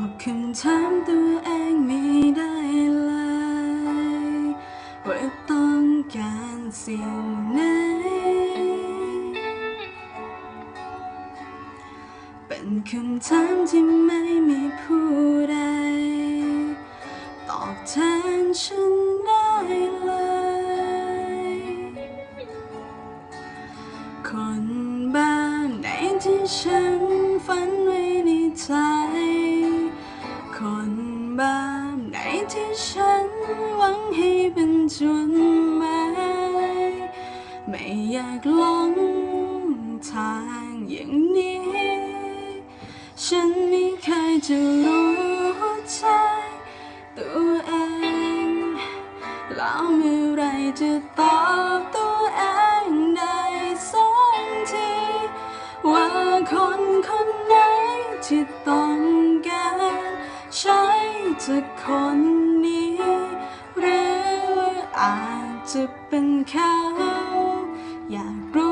อบคำถามตัวเองไม่ได้เลยว่าต้องการสิ่งไหนเป็นคำถามที่ไม่มีผู้ใด ตอบแทนฉันได้เลย คนบ้านไหนที่ฉันฝันไว้ในใจ ที่ฉันหวังให้เป็นจุดหมายไม่อยากหลงทางอย่างนี้ ฉันไม่เคยจะรู้ใจตัวเองแล้วเมื่อไรจะตอบตัวเองได้สักที ว่าคนคนไหนที่ต้องการใช้ จะคนนี้ หรือว่าอาจจะเป็นเขาอยากรู้